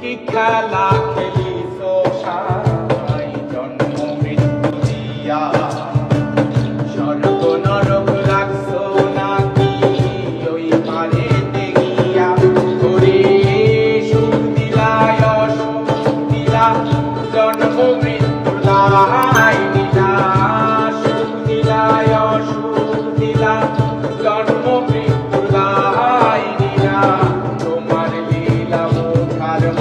কি খেলা খেলিস সাই জন্ম মৃত্যু দিয়া। স্বর্গ নরক রাখছ নাকি? ওই পারেতে গিয়া করে সুখ দিলায় অসুখ দিলা জন্ম মৃত্যুর দায় দিলা সুখ দিলায়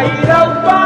Hayır Allah.